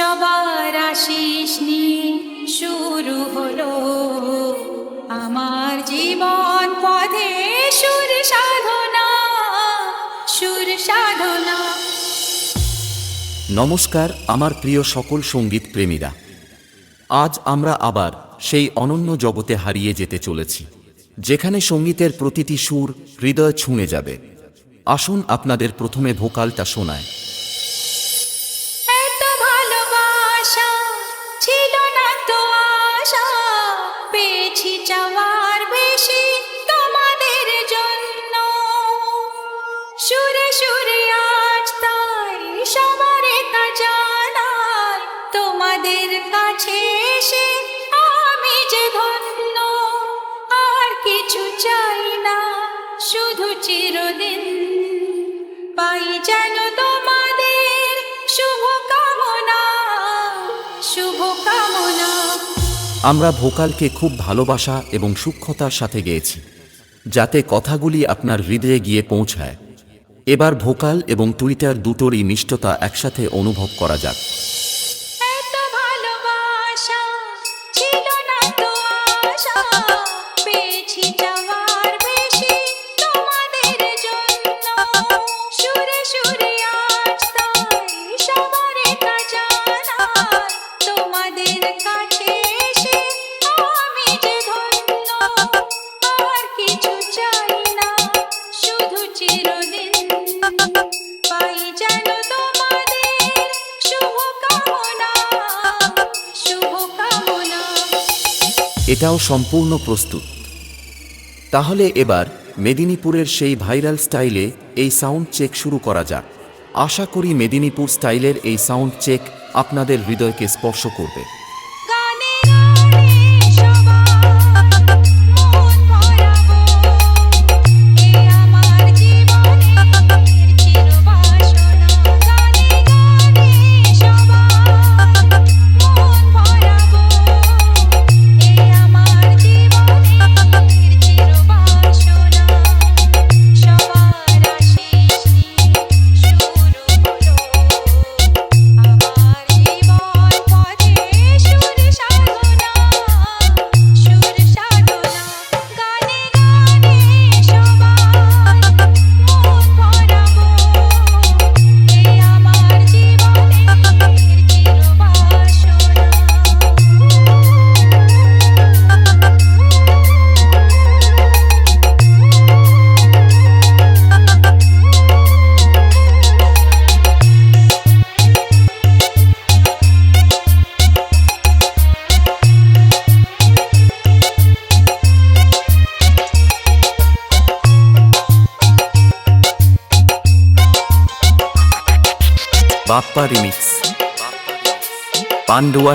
আশিস নিয়ে শুরু হলো। আমার জীবন পথে সুর সাধনা সুর সাধনা। নমস্কার, আমার প্রিয় সকল সংগীত প্রেমীরা। আজ আমরা আবার সেই অনন্য জগতে হারিয়ে যেতে চলেছি, যেখানে সঙ্গীতের প্রতিটি সুর হৃদয় ছুঁয়ে যাবে। আসুন আপনাদের প্রথমে ভোকালটা শোনায়। পেয়েছি চাওয়ার বেশি তোমাদের জন্য। সুরে সুরে আজ তাই সবার তা জানাই, তোমাদের কাছে এসে আমি যে ধন্য, আর কিছু চাই না, শুধু চিরদিন পাই যেন আমরা ভোকালকে খুব ভালোবাসা এবং সূক্ষ্মতার সাথে গেয়েছি, যাতে কথাগুলি আপনার হৃদয়ে গিয়ে পৌঁছায়। এবার ভোকাল এবং টুইটার দুটোরই মিষ্টতা একসাথে অনুভব করা যাক। সুরে সুরে এটাও সম্পূর্ণ প্রস্তুত। তাহলে এবার মেদিনীপুরের সেই ভাইরাল স্টাইলে এই সাউন্ড চেক শুরু করা যাক। আশা করি মেদিনীপুর স্টাইলের এই সাউন্ড চেক আপনাদের হৃদয়কে স্পর্শ করবে। Bappa remix. Pandua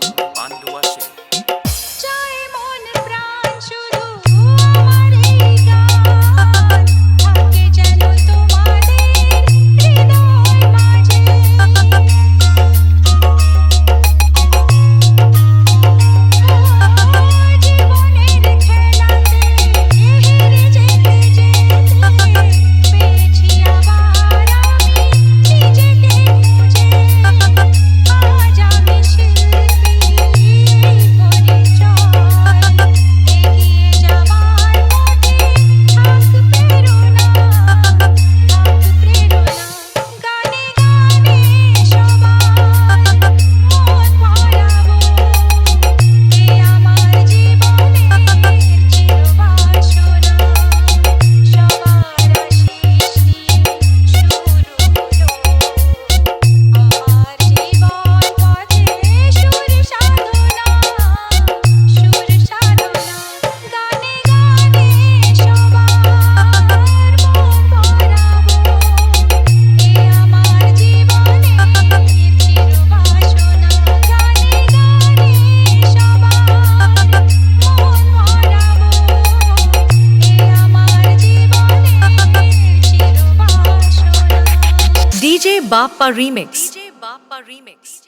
Remix. DJ Bappa Remix.